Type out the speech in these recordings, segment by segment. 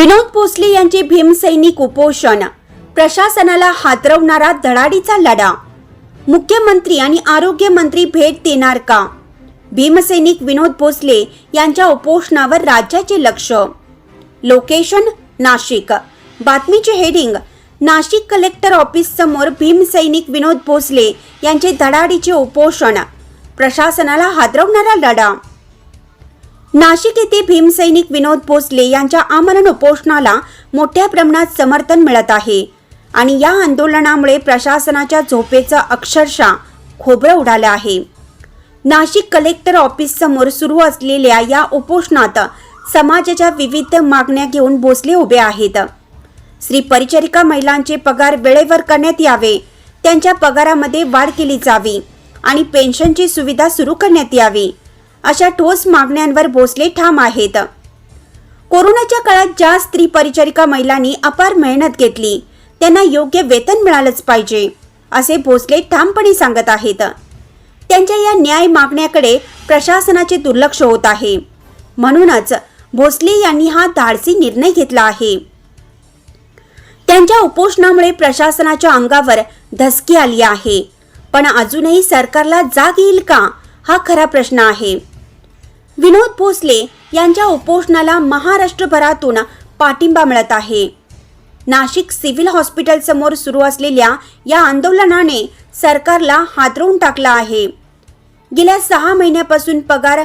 विनोद भोसले यांचे भीमसैनिक उपोषण. प्रशासनाला हातरवणारा धडाडीचा लढा. मुख्यमंत्री आणि आरोग्य मंत्री भेट देणार का? भीमसैनिक विनोद भोसले यांच्या उपोषणावर राज्याचे लक्ष. लोकेशन नाशिक. बातमीचे हेडिंग नाशिक कलेक्टर ऑफिस समोर भीमसैनिक विनोद भोसले यांचे धडाडीचे उपोषण. प्रशासनाला हादरवणारा लढा. नाशिक येथे भीमसैनिक विनोद भोसले यांच्या आमरण उपोषणाला मोठ्या प्रमाणात समर्थन मिळत आहे. आणि या आंदोलनामुळे प्रशासनाच्या झोपेचं अक्षरशः खोबरं उडालं आहे. नाशिक कलेक्टर ऑफिस समोर सुरू असलेल्या या उपोषणात समाजाच्या विविध मागण्या घेऊन भोसले उभे आहेत. श्री परिचारिका महिलांचे पगार वेळेवर करण्यात यावे त्यांच्या पगारामध्ये वाढ केली जावी आणि पेन्शनची सुविधा सुरू करण्यात यावी. अशा ठोस मागण्यांवर भोसले ठाम आहेत. कोरोनाच्या काळात ज्या स्त्री परिचारिका महिलांनी अपार मेहनत घेतली त्यांना योग्य वेतन मिळालंच पाहिजे असे भोसले ठामपणे सांगत आहेत. त्यांच्या या न्याय मागण्याकडे प्रशासनाचे दुर्लक्ष होत आहे. म्हणूनच भोसले यांनी हा धाडसी निर्णय घेतला आहे. त्यांच्या उपोषणामुळे प्रशासनाच्या अंगावर धसकी आली आहे. पण अजूनही सरकारला जाग येईल का हा खरा प्रश्न आहे. विनोद भोसले यांच्या उपोषणाला महाराष्ट्रभरातून पाठिंबा मिळत आहे. नाशिक सिव्हिल हॉस्पिटल समोर सुरू असलेल्या या आंदोलनाने सरकारला हादरवून टाकला आहे. गेल्या सहा महिन्यापासून पगार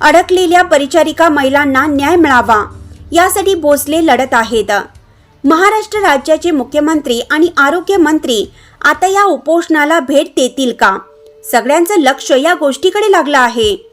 अडकलेल्या परिचारिका महिलांना न्याय मिळावा यासाठी भोसले लढत आहेत. महाराष्ट्र राज्याचे मुख्यमंत्री आणि आरोग्यमंत्री आता या उपोषणाला भेट देतील का? सगळ्यांचं लक्ष या गोष्टीकडे लागलं आहे.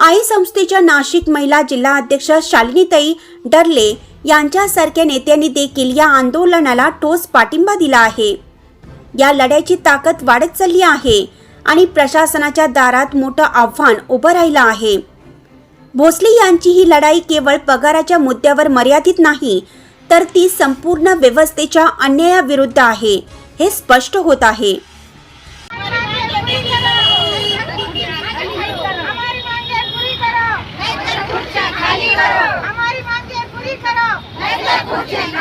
आई संस्थेच्या नाशिक महिला जिल्हा अध्यक्ष शालिनीताई डरले यांच्यासारख्या नेत्यांनी देखील या आंदोलनाला ठोस पाठिंबा दिला आहे. या लढ्याची ताकद वाढत चालली आहे आणि प्रशासनाच्या दारात मोठं आव्हान उभं राहिलं आहे. भोसले यांची ही लढाई केवळ पगाराच्या मुद्द्यावर मर्यादित नाही तर ती संपूर्ण व्यवस्थेच्या अन्यायाविरुद्ध आहे हे स्पष्ट होत आहे हमारी मांगे पूरी करो नहीं तो खुर्च्या खाली करो हमारी मांगे पूरी करो नाही तर खुर्च्या खाली करो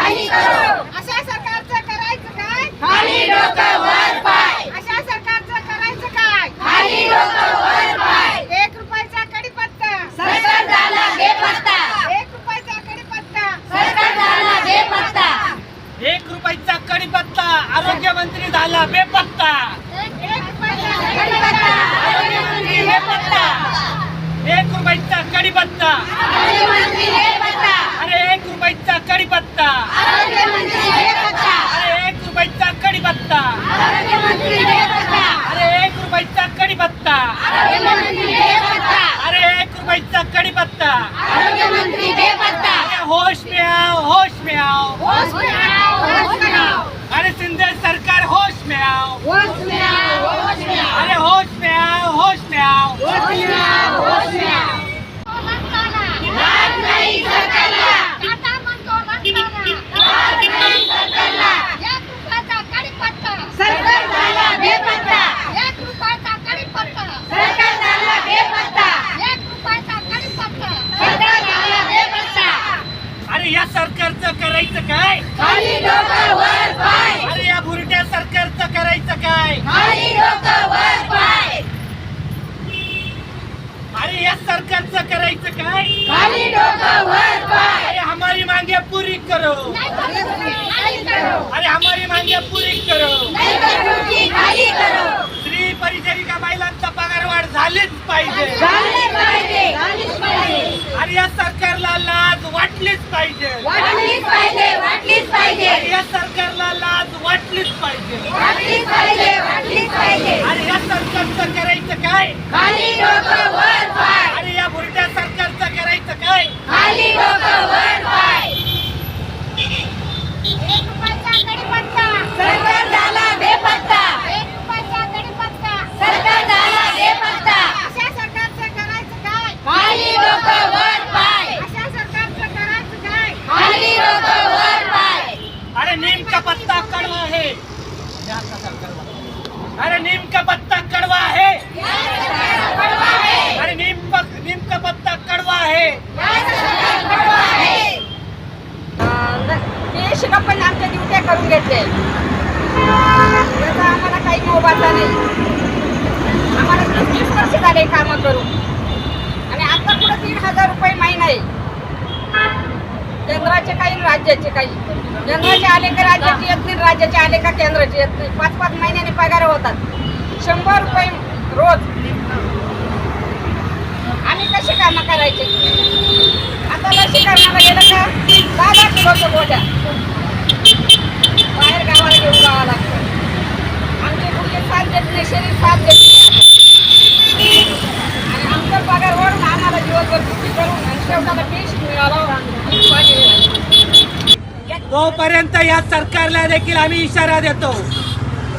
अशा सरकारचं करायचं काय? खाली डोकं वर पाय. अशा सरकारचं करायचं काय? खाली डोकं वर पाय एक रुपयाचा कडीपत्ता सरकार झाला बेपत्ता एक रुपयाचा कडीपत्ता सरकार झाला बेपत्ता एक रुपयाचा कडीपत्ता आरोग्य मंत्री झाला बेपत्ता एक रुपयाचा कडीपत्ता आरोग्यमंत्री बेपत्ता एक रुपयाचा कडीपत्ता आरोग्यमंत्री बेपत्ता अरे एक रुपयाचा कडीपत्ता आरोग्यमंत्री बेपत्ता अरे एक रुपयाचा कडीपत्ता आरोग्यमंत्री बेपत्ता अरे एक रुपयाचा कडीपत्ता आरोग्यमंत्री बेपत्ता अरे एक रुपयाचा कडीपत्ता आरोग्यमंत्री बेपत्ता अरे होश में आओ होश में आओ होश में आओ होश में आओ अरे सिंधे सरकार होश में आओ होश में आओ होश में आओ अरे होश में आओ होश में आओ होश में आओ होश में आओ लाज नाही सरकारला टाटा म्हणतो नसताना लाज नाही सरकारला एक रुपयाचा कडीपत्ता सरकार झाला बेपत्ता एक रुपयाचा कडीपत्ता सरकार झाला बेपत्ता एक रुपयाचा कडीपत्ता सरकार झाला बेपत्ता अरे या सरकारचं करायचं काय? खाली डोकं वर पाय. अरे या भुरट्या सरकारचं करायचं काय? खाली डोकं वर पाय. अरे या सरकारचं करायचं काय? खाली डोकं वर पाय. अरे हमारी मांगे पूरी करो. खाली करो अरे हमारी मांगे पूरी करो. नाही खुर्ची खाली करो स्त्री परिचारिका महिलांचा पगार वाढ झालीच पाहिजे झाले पाहिजे झालीच पाहिजे अरे या सरकारला लाज वाटलीच पाहिजे वाटलीच पाहिजे वाटलीच पाहिजे. या सरकारला लाज वाटलीच पाहिजे. वाटलीच पाहिजे वाटलीच पाहिजे. अरे या सरकारचं करायचं काय? खाली डोकं वर पाय. अरे या भुरट्या सरकारचं करायचं काय खाली डोकं वर पाय एक रुपयाचा कडीपत्ता सरकार झाला बेपत्ता एक रुपयाचा कडीपत्ता सरकार झाला बेपत्ता अशा सरकारचं करायचं काय खाली डोकं वर पाय अशा सरकारचं करायचं काय खाली डोकं वर पाय अरे नीम का पत्ता कड़वा है अरे नीम का पत्ता कड़वा है कडवा आहे अरे नीम प- नीम का पत्ता कड़वा है या सरकार कडवा आहे घेतले त्याचा आम्हाला काही मोबाचा नाही आम्हाला तीस तीस वर्ष झाले कामं करून आणि आता पुढे तीन हजार रुपये महिना आहे केंद्राचे काही राज्याचे काही. केंद्राचे आले का राज्याचे येत नाही राज्याचे आले का केंद्राचे येत नाही. पाच पाच महिन्याने पगार होतात. शंभर रुपये रोज. आम्ही कसे कामं करायचे? आता लसीकरणाला गेलं का? दहा दहा किलोचं गोट्या बाहेर गावाला घेऊन जावं लागतं. आमचे मुलगे साथ देत नाही शरीर साथ देत नाही आता. आणि आमचा पगार वाढून आम्हाला दिवसभर सुट्टी करून आणि शेवटाला पेन्शन मिळालं ही माझी विनंती. तोपर्यंत या सरकारला देखील आम्ही इशारा देतो.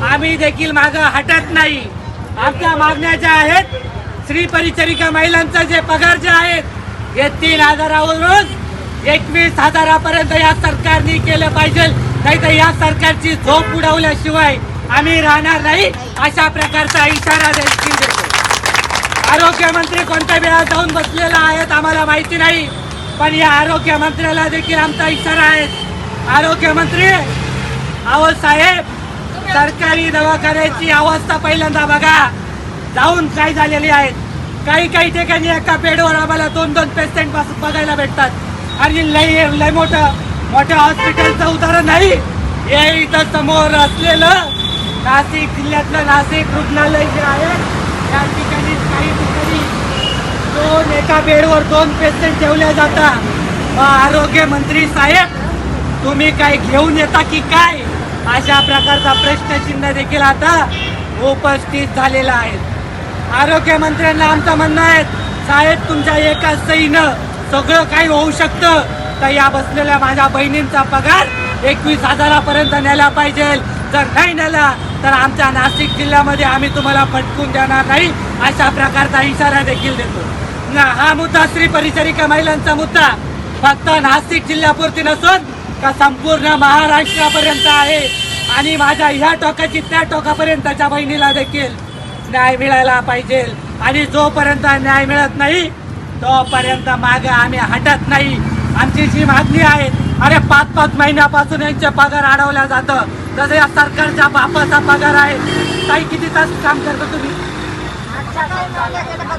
आम्ही देखील मागं हटत नाही. आमच्या मागण्या ज्या आहेत स्त्री परिचारिका महिलांचा जे पगार जे आहेत हे तीन हजारावरून एकवीस हजारापर्यंत या सरकारने केलं पाहिजे. नाही तर या सरकारची झोप उडवल्याशिवाय आम्ही राहणार नाही. अशा प्रकारचा इशारा देखील देतो. आरोग्यमंत्री कोणत्या वेळा जाऊन बसलेला आहेत आम्हाला माहिती नाही. पण या आरोग्य मंत्र्याला देखील आमचा इशारा आहे. आरोग्यमंत्री अहो साहेब सरकारी दवाखान्याची अवस्था पहिल्यांदा बघा. जाऊन काय झालेली आहेत? काही काही ठिकाणी एका बेडवर आम्हाला दोन दोन पेशंट बघायला भेटतात. आणि लय लय मोठं मोठ्या हॉस्पिटलचं उदाहरण नाही. हे इथं समोर असलेलं नाशिक जिल्ह्यातलं नाशिक रुग्णालय जे आहे त्या ठिकाणी काही ठिकाणी दोन एका बेडवर दोन पेशंट ठेवल्या जातात. मग आरोग्य मंत्री साहेब तुम्ही काय घेऊन येता की काय? अशा प्रकारचा प्रश्नचिन्ह देखील आता उपस्थित झालेला आहे. आरोग्य मंत्र्यांना आमचं म्हणणं आहे साहेब तुमच्या एका सईनं सगळं काही होऊ शकतं. तर या बसलेल्या माझ्या बहिणींचा पगार एकवीस हजारापर्यंत न्यायला पाहिजे. जर नाही नेला तर आमच्या नाशिक जिल्ह्यामध्ये आम्ही तुम्हाला फटकून देणार नाही. अशा प्रकारचा इशारा देखील देतो. ना हा मुद्दा स्त्री परिचारिका महिलांचा मुद्दा. फक्त नाशिक जिल्ह्यापुरती नसून का संपूर्ण महाराष्ट्रापर्यंत आहे. आणि माझ्या ह्या टोकाची त्या टोकापर्यंतच्या बहिणीला देखील न्याय मिळायला पाहिजे. आणि जोपर्यंत न्याय मिळत नाही तोपर्यंत मागे आम्ही हटत नाही. आमची जी मागणी आहे अरे पाच पाच महिन्यापासून यांचे पगार अडवल्या जातं. तसं या सरकारच्या बापाचा पगार आहे. काही किती तास काम करतो तुम्ही?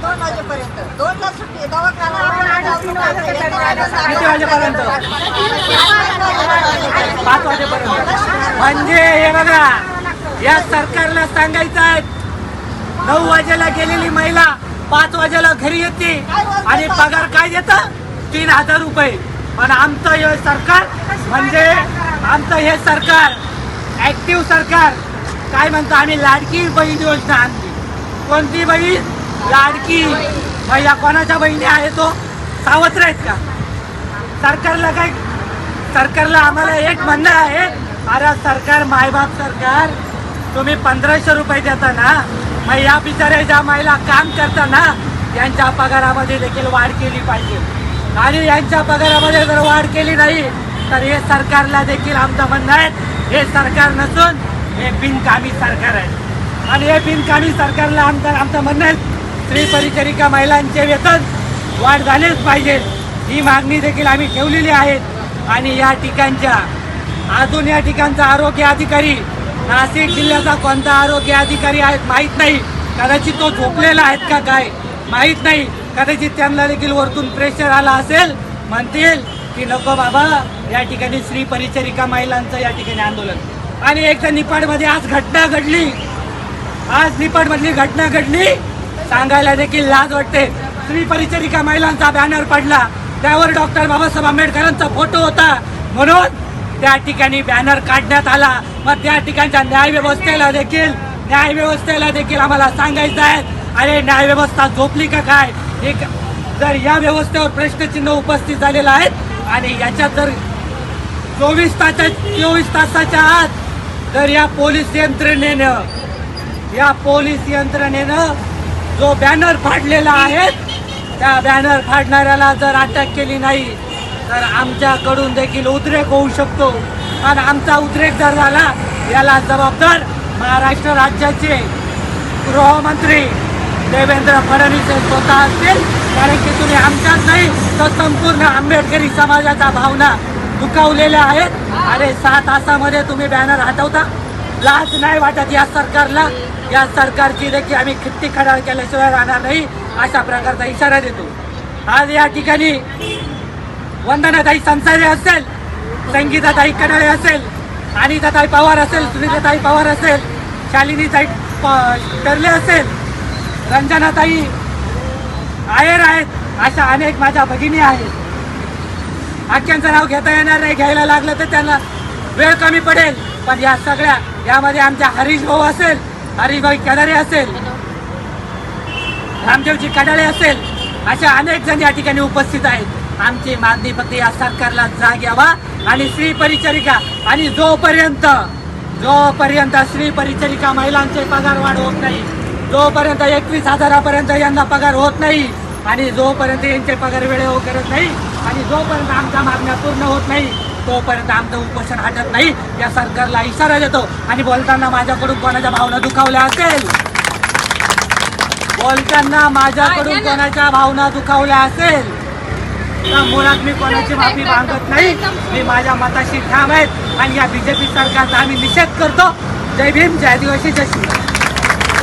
दोन वाजेपर्यंत. दोनला सुट्टी दवाखाना किती वाजेपर्यंत? पाच वाजेपर्यंत. म्हणजे हे बघा या सरकारला सांगायचं आहे नऊ वाजेला गेलेली महिला पाच वाजेला घरी येते आणि पगार काय देतं? तीन हजार रुपये. पण आमचं हे सरकार म्हणजे आमचं हे सरकार ऍक्टिव्ह सरकार काय म्हणतो आम्ही लाडकी बहीण योजना आणली. कोणती बहीण? लाडकी भैया कोणाच्या बहिणी आहे तो हो? सावत्र आहेत का? सरकारला काय सरकारला आम्हाला एक म्हणणं आहे अरे सरकार मायबाप सरकार तुम्ही पंधराशे रुपये देता ना मग या बिचाऱ्या ज्या महिला काम करता ना यांच्या पगारामध्ये देखील वाढ केली पाहिजे. आणि यांच्या पगारामध्ये जर वाढ केली नाही तर हे सरकारला देखील आमचं म्हणणं आहे हे सरकार नसून हे बिनकामी सरकार आहे. आणि हे बिनकामी सरकारला आमचं आमचं म्हणणं आहे स्त्री परिचारिका महिलांचे वेतन वाढ झालेच पाहिजे. ही मागणी देखील आम्ही ठेवलेली आहे. आणि या ठिकाणच्या अजून या ठिकाणचा आरोग्य अधिकारी नाशिक जिल्ह्याचा कोणता आरोग्य अधिकारी आहेत माहीत नाही. कदाचित तो झोपलेला आहेत का काय माहीत नाही. कदाचित त्यांना देखील वरतून प्रेशर आला असेल. म्हणतील की नको बाबा या ठिकाणी स्त्री परिचारिका महिलांचं या ठिकाणी आंदोलन. आणि एकदा निपाडमध्ये आज घटना घडली. आज निपाडमधली घटना घडली. सांगायला देखील लाज वाटते. स्त्री परिचारिका महिलांचा बॅनर पडला. त्यावर डॉक्टर बाबासाहेब आंबेडकरांचा फोटो होता. म्हणून त्या ठिकाणी बॅनर काढण्यात आला. मग त्या ठिकाणच्या न्यायव्यवस्थेला देखील न्यायव्यवस्थेला देखील आम्हाला सांगायचं आहे. अरे न्यायव्यवस्था झोपली का काय? एक जर या व्यवस्थेवर प्रश्नचिन्ह उपस्थित झालेलं आहेत आणि याच्यात जर चोवीस तासा चोवीस तासाच्या आत जर या पोलीस यंत्रणेनं या पोलीस यंत्रणेनं जो बॅनर फाडलेला आहे त्या बॅनर फाडणाऱ्याला जर अटक केली नाही तर आमच्याकडून देखील उद्रेक होऊ शकतो. आणि आमचा उद्रेक जर झाला याला जबाबदार महाराष्ट्र राज्याचे गृहमंत्री देवेंद्र फडणवीस हे स्वतः असतील. कारण की तुम्ही आमच्याच नाही तर संपूर्ण आंबेडकरी समाजाचा भावना दुखावलेल्या आहेत. अरे सहा तासामध्ये तुम्ही बॅनर हटवता. लाज नाही वाटत या सरकारला. या सरकारची देखील आम्ही खित्ती खडाळ केल्याशिवाय राहणार नाही. अशा प्रकारचा इशारा देतो. आज या ठिकाणी वंदनाताई संसारे असेल संगीताताई कडाळे असेल अनिताताई पवार असेल सुनीताताई पवार असेल शालिनीताई प- असेल रंजनाताई आयर आहेत अशा अनेक माझ्या भगिनी आहेत. आख्यांचं नाव घेता येणार नाही घ्यायला लागलं तर त्यांना वेळ कमी पडेल. पण या सगळ्या यामध्ये आमच्या हरीश भाऊ असेल हरीशभाई कडाळे असेल रामदेवजी कडाळे असेल अशा अनेक जण या ठिकाणी उपस्थित आहेत. आमची मागणी फक्त या सरकारला जाग यावा आणि स्त्री परिचारिका आणि जोपर्यंत जोपर्यंत स्त्री परिचारिका महिलांचे पगार वाढ होत नाही जोपर्यंत एकवीस हजारापर्यंत यांना पगार होत नाही आणि जोपर्यंत यांचे पगार वेळेवर करत नाही आणि जोपर्यंत आमच्या मागण्या पूर्ण होत नाही तोपर्यंत आमचं उपोषण हटत नाही. या सरकारला इशारा देतो आणि बोलताना माझ्याकडून कोणाच्या भावना दुखावल्या असेल? बोलताना माझ्याकडून कोणाच्या भावना दुखावल्या असेल तर मुळात मी कोणाची माफी मागत नाही. मी माझ्या मताशी ठाम आहेत आणि या बीजेपी सरकारचा आम्ही निषेध करतो. जय भीम जय आदिवासी जय